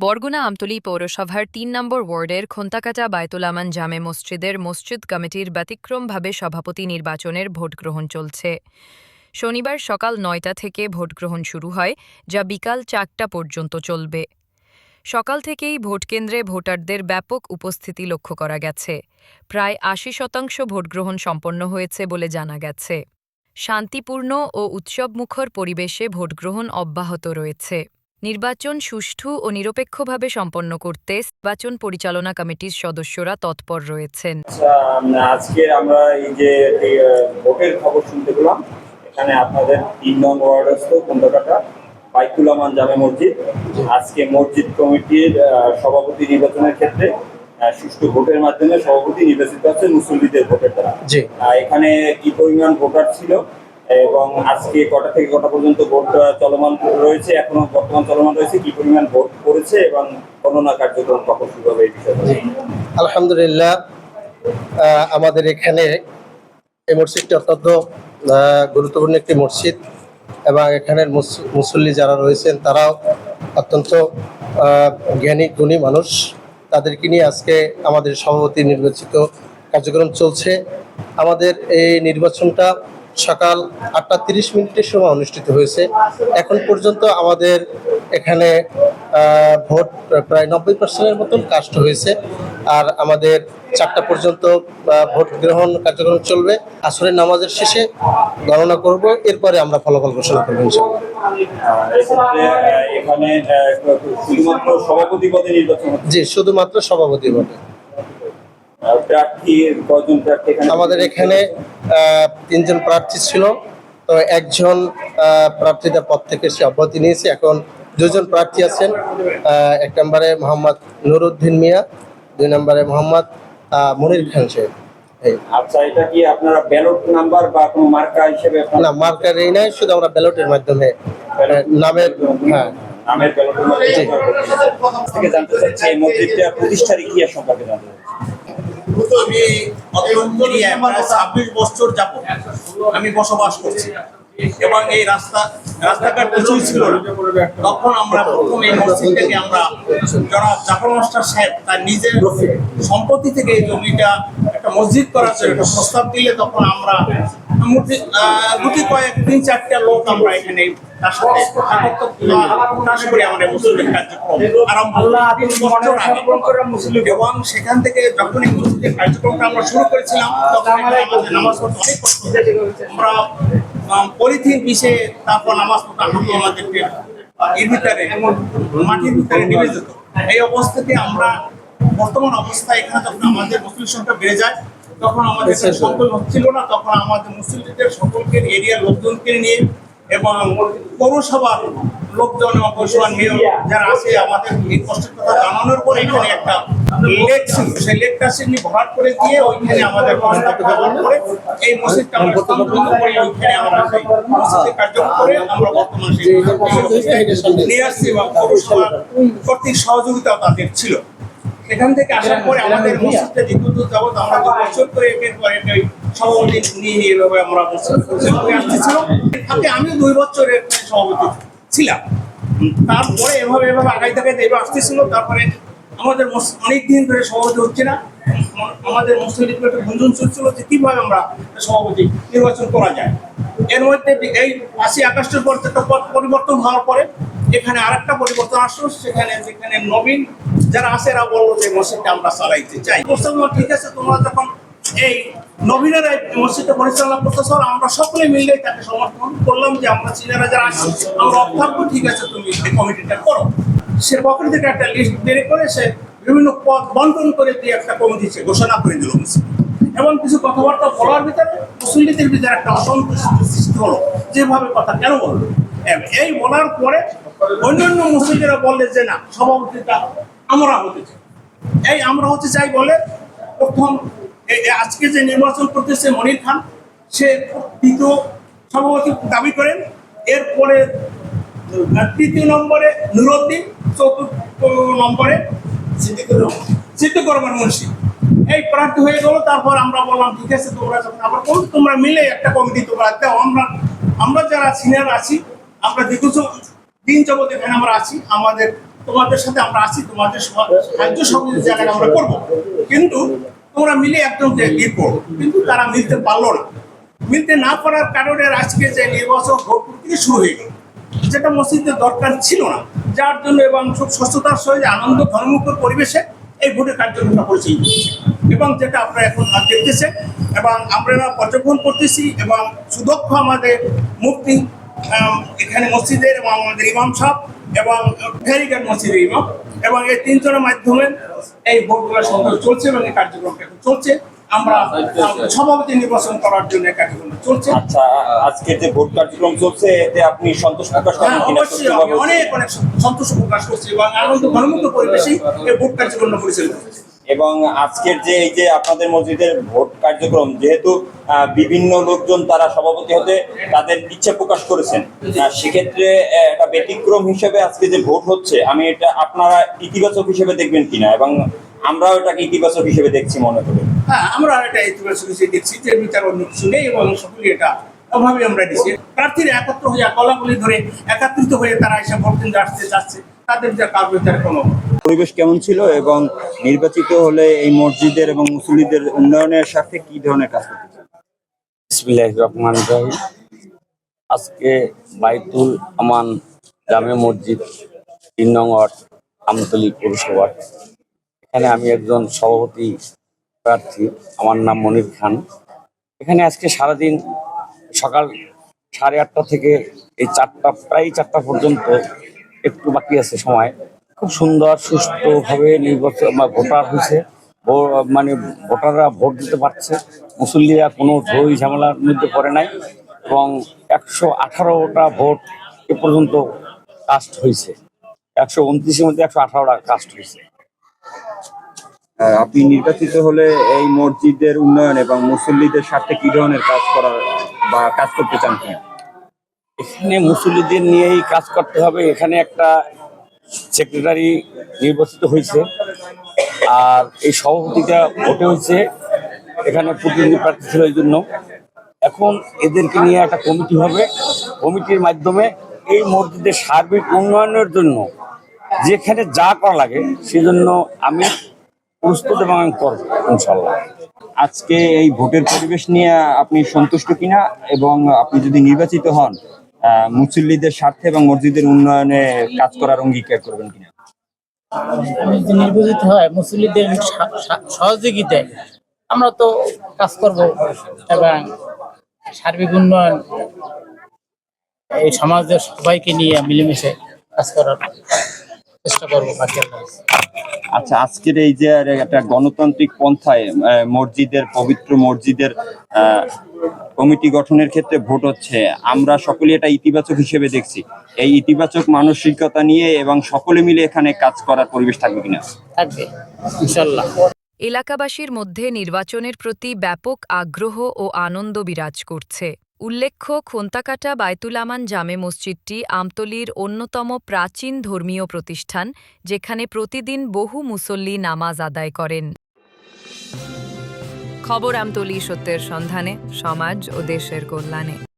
বরগুনা আমতলী পৌরসভার তিন নম্বর ওয়ার্ডের খোন্তাকাটা বায়তুলামান জামে মসজিদের মসজিদ কমিটির ব্যতিক্রমভাবে সভাপতি নির্বাচনের ভোটগ্রহণ চলছে। শনিবার সকাল নয়টা থেকে ভোটগ্রহণ শুরু হয়, যা বিকাল চারটা পর্যন্ত চলবে। সকাল থেকেই ভোটকেন্দ্রে ভোটারদের ব্যাপক উপস্থিতি লক্ষ্য করা গেছে। প্রায় আশি শতাংশ ভোটগ্রহণ সম্পন্ন হয়েছে বলে জানা গেছে। শান্তিপূর্ণ ও উৎসবমুখর পরিবেশে ভোটগ্রহণ অব্যাহত রয়েছে। নির্বাচন সুষ্ঠু ও নিরপেক্ষভাবে সম্পন্ন করতে নির্বাচন পরিচালনা কমিটির সদস্যরা তৎপর রয়েছেন। আচ্ছা, আজকে আমরা এই যে ভোটের খবর শুনতে পেলাম। এখানে আপনাদের তিন নং ওয়ার্ডস্থ কুন্দকাটা বাইতুল আমান জামে মসজিদ। আজকে মসজিদ কমিটির সভাপতি নির্বাচনের ক্ষেত্রে আহ, সুষ্ঠু ভোটের মাধ্যমে সভাপতি নির্বাচিত হচ্ছে মুসল্লিদের ভোটের দ্বারা। এখানে কি পরিমাণ ভোটার ছিল? এবং আজকে কটা থেকে কটা পর্যন্ত ভোট চলমান রয়েছে, এখনও বর্তমান চলমান রয়েছে, কি পরিমাণ ভোট পড়েছে এবং গণনা কার্যক্রম কখন শুরু হবে এই বিষয়ে? আলহামদুলিল্লাহ আমাদের এখানে এই মসজিদটি অত্যন্ত গুরুত্বপূর্ণ একটি মসজিদ এবং এখানের মুসল্লি যারা রয়েছেন তারাও অত্যন্ত জ্ঞানী গুণী মানুষ। তাদেরকে নিয়ে আজকে আমাদের সভাপতি নির্বাচিত কার্যক্রম চলছে। আমাদের এই নির্বাচনটা সকাল আটটা তিরিশ মিনিটের সময় অনুষ্ঠিত হয়েছে। এখন পর্যন্ত আমাদের এখানে ভোট প্রায় নব্বই পার্সেন্টের মতন কাস্ট হয়েছে। আর আমাদের চারটা পর্যন্ত ভোট গ্রহণ কার্যক্রম চলবে। আসরের নামাজের শেষে গণনা করব। এরপরে আমরা ফলাফল ঘোষণা করব এখানে আহ, শুধুমাত্র সভাপতি পদে। আমাদের এখানে তিনজন প্রার্থী ছিল। তো একজন প্রার্থীদের পদ থেকে সে অব্যাহতি নিয়েছে। এখন দুজন প্রার্থী আছেন। এক নম্বরে মোহাম্মদ নুরুদ্দিন মিয়া দুই নম্বরে মোহাম্মদ মনির খান সাহেব। আচ্ছা এটা কি আপনারা ব্যালট নাম্বার বা কোনো মার্কা হিসেবে না মার্কার এই নাই শুধু আমরা ব্যালটের মাধ্যমে নামের হ্যাঁ। নামের ব্যালটের মাধ্যমে জানতে চাচ্ছি এই মসজিদটা প্রতিষ্ঠার ইতিহাস সম্পর্কে জানতে চাচ্ছি। আমি অতন্ত্র এরিয়ায় ছাব্বিশ বছর যাব আমি বসবাস করছি। এবং এই রাস্তা রাস্তাঘাট কিছুই ছিল তখন আমরা প্রথম এই মসজিদটাকে আমরা জনাব জাফর মাস্টার সাহেব তার নিজের সম্পত্তি থেকে এই জমিটা একটা মসজিদ করার জন্য একটা প্রস্তাব দিলে তখন আমরা মোটি- আহ, গুটি কয়েক তিন চারটা লোক আমরা এখানে তার সাথে একত্র করে আমাদের মসজিদের কার্যক্রম আরম্ভ বছর আগে। এবং সেখান থেকে যখন এই মসজিদের কার্যক্রমটা আমরা শুরু করেছিলাম তখন আমাদের নামাজ পড়তে অনেক কষ্ট আমরা পলিথিন তারপর নামাজ পড়তে আমাদেরকে এর ভিতরে মাটির ভিতরে নেমে যেত এই অবস্থাতে আমরা বর্তমান অবস্থা এখানে যখন আমাদের মুসলিম সংখ্যা বেড়ে যায় তখন আমাদের সকল হচ্ছিল না। তখন আমাদের মুসলিমদের সকলকে এরিয়ার লোকজনকে নিয়ে এবং পৌরসভার লোকজন এবং যারা আছে, আমাদের এই কষ্টের কথা জানানোর পরে এখানে একটা লেক ছিল। সেই লেকটা ভরাট করে দিয়ে ওইখানে আমাদের করে এই মসজিদটা আমরা করে ওইখানে আমরা সেই মসজিদের কার্যক্রম করে আমরা বর্তমানে নিয়ে আসছি পৌরসভার কর্তৃক সহযোগিতা তাদের ছিল। এখান থেকে আসার পরে আমাদের মসজিদটা দ্বিতীয় যাবত আমরা দু বছর করে একের পর সভাপতি নিয়ে এভাবে আমরা করে আসতেছিলাম তাতে আমিও দুই বছরের সভাপতি ছিলাম। তারপরে এভাবে এভাবে আগাই থেকে এভাবে আসতেছিল, তারপরে আমাদের অনেক দিন ধরে সভাপতি হচ্ছে না। আমাদের মসজিদের একটা গুঞ্জন চলছিল যে কীভাবে আমরা সভাপতি নির্বাচন করা যায়। এর মধ্যে এই আশি আকাশের পর একটা পরিবর্তন হওয়ার পরে এখানে আরেকটা পরিবর্তন আসলো, সেখানে যেখানে নবীন যারা আছে এরা বলল যে মসজিদটা আমরা চালাইতে চাই। প্রস্তাব ঠিক আছে, তোমরা যখন এই নবীনেরা মসজিদটা পরিচালনা করতে করতেছ আমরা সকলে মিলে তাকে সমর্থন করলাম যে আমরা সিনিয়ররা যারা আছি, আমরা অভাবও ঠিক আছে, তুমি এই কমিটিটা করো। সে পকেট থেকে একটা লিস্ট বের করে সে বিভিন্ন পদ বন্টন করে দিয়ে একটা কমিটি সে ঘোষণা করে দিল এবং কিছু কথাবার্তা বলার ভিতরে মুসলিমদের ভিতরে একটা অসন্তুষ্টি সৃষ্টি হলো, যেভাবে কথা কেন বলল? এই বলার পরে অন্যান্য মুসলিমরা বললে যে না, সভাপতিটা আমরা হতে চাই। এই আমরা হতে চাই বলে প্রথম আজকে যে নির্বাচন করতেছে মনির খান, সে দ্বিতীয় সভাপতি দাবি করেন, এরপরে তৃতীয় নম্বরে নুরুদ্দিন, চতুর্থ নম্বরে রহমান মুন্সি। এই প্রার্থী হয়ে গেল, তারপর আমরা বললাম, ঠিক আছে, তোমরা যখন আবার কোন তোমরা মিলে একটা কমিটি তোমরা দাও, আমরা আমরা যারা সিনিয়র আছি, আমরা দীর্ঘ দিন যাবত এখানে আমরা আছি, আমাদের, তোমাদের সাথে আমরা আছি, তোমাদের সহ- সাহায্য সহযোগিতা আমরা করব। কিন্তু তোমরা মিলে একদম ই করো কিন্তু তারা মিলতে পারল না। মিলতে না পারার কারণে আজকে যে নির্বাচন ভোট থেকে শুরু হয়ে গেল। যেটা মসজিদের দরকার ছিল না। যার জন্য এবং খুব সুস্থতার সহিত আনন্দ ধর্মমুখর পরিবেশে এই ভোটের কার্যক্রমটা হচ্ছে এবং যেটা আপনারা এখন দেখতেছেন, এবং আমরা পর্যবেক্ষণ করতেছি, এবং সুদক্ষ আমাদের মুক্তি এখানে মসজিদের এবং আমাদের ইমাম সাহেব, এবং ফেরিঘাট মসজিদের ইমাম। এবং এই তিনজনের মাধ্যমে এই ভোটগুলো সুন্দর চলছে এবং এই কার্যক্রম এখন চলছে। আমরা সভাপতি নির্বাচন করার জন্য কার্যক্রম চলছে। আচ্ছা আজকে যে ভোট কার্যক্রম চলছে এতে আপনি সন্তোষ প্রকাশ করেন হ্যাঁ, অবশ্যই অনেক অনেক সন্তোষ প্রকাশ করছি এবং আনন্দ ঘনমুক্ত পরিবেশেই এই ভোট কার্যক্রম পরিচালিত হচ্ছে। এবং আজকের যে এই যে আপনাদের মসজিদের ভোট কার্যক্রম, যেহেতু বিভিন্ন লোকজন তারা সভাপতি হতে তাদের ইচ্ছা প্রকাশ করেছেন সেক্ষেত্রে একটা ব্যতিক্রম হিসেবে আজকে যে ভোট হচ্ছে, আমি এটা আপনারা ইতিবাচক হিসেবে দেখবেন কিনা? এবং আমরাও এটাকে ইতিবাচক হিসেবে দেখছি মনে করি। হ্যাঁ আমরা এটা ইতিবাচক হিসেবে দেখছি যে বিচার অন্য কিছু নেই এবং সকলে এটা অভাবে আমরা দিচ্ছি। প্রার্থীরা একত্র হয়ে কলাগুলি ধরে একাত্রিত হয়ে তারা এসে ভোট কেন্দ্রে আসতে চাচ্ছে। তাদের যা কারও তার কোনো পরিবেশ কেমন ছিল এবং নির্বাচিত হলে এই মসজিদের এবং মুসল্লিদের উন্নয়নের সাথে কি ধরনের কাজ করতে চান? রহমান রহিম। আজকে বাইতুল আমান জামে মসজিদ তিন নং ওয়ার্ড আমতলি পৌরসভার এখানে আমি একজন সভাপতি প্রার্থী আমার নাম মনির খান। এখানে আজকে সারাদিন সকাল সাড়ে আটটা থেকে এই চারটা প্রায় চারটা পর্যন্ত একটু বাকি আছে সময়। খুব সুন্দর, সুষ্ঠুভাবে নির্বাচন ভোটার হয়েছে। মানে ভোটাররা ভোট দিতে পারছে। মুসল্লিরা কোনো ঝই ঝামেলার মধ্যে পড়ে নাই এবং একশো আঠারোটা ভোট এ পর্যন্ত কাস্ট হয়েছে। একশো উনত্রিশের মধ্যে একশো আঠারোটা কাস্ট হয়েছে। আপনি নির্বাচিত হলে এই মসজিদের উন্নয়ন এবং মুসল্লিদের স্বার্থে কি ধরনের কাজ করার বা কাজ করতে চান কিনা? এখানে মুসল্লিদের নিয়েই কাজ করতে হবে। এখানে একটা সেক্রেটারি নির্বাচিত হয়েছে। আর এই সভাপতিটা ভোটে হয়েছে। এখানে প্রতিনিধি প্রার্থী ছিল এই জন্য। এখন এদেরকে নিয়ে একটা কমিটি হবে। কমিটির মাধ্যমে এই মসজিদের সার্বিক উন্নয়নের জন্য যেখানে যা করা লাগে সেজন্য আমি প্রস্তুত এবং আমি করব ইনশাল্লাহ আজকে এই ভোটের পরিবেশ নিয়ে আপনি সন্তুষ্ট কিনা এবং আপনি যদি নির্বাচিত হন মুসল্লিদের স্বার্থে এবং মসজিদের উন্নয়নে কাজ করার অঙ্গীকার করবেন কিনা? নির্বাচিত হয় সা- সহযোগিতায় আমরা তো কাজ করব এবং সার্বিক উন্নয়ন এই সমাজের সবাইকে নিয়ে মিলেমিশে কাজ করার চেষ্টা করব আচ্ছা আজকের এই যে আর একটা গণতান্ত্রিক পন্থায় আহ, মসজিদের পবিত্র মসজিদের আহ, কমিটি গঠনের ক্ষেত্রে ভোট হচ্ছে আমরা সকলে এটা ইতিবাচক হিসেবে দেখছি। এই ইতিবাচক মানসিকতা নিয়ে এবং সকলে মিলে এখানে কাজ করার পরিবেশ থাকবে কিনা? থাকবে ইনশাল্লাহ। এলাকাবাসীর মধ্যে নির্বাচনের প্রতি ব্যাপক আগ্রহ ও আনন্দ বিরাজ করছে। উল্লেখ্য, খোন্তাকাটা বায়তুলামান জামে মসজিদটি আমতলির অন্যতম প্রাচীন ধর্মীয় প্রতিষ্ঠান, যেখানে প্রতিদিন বহু মুসল্লি নামাজ আদায় করেন। খবর আমতলি সত্যের সন্ধানে, সমাজ ও দেশের কল্যাণে।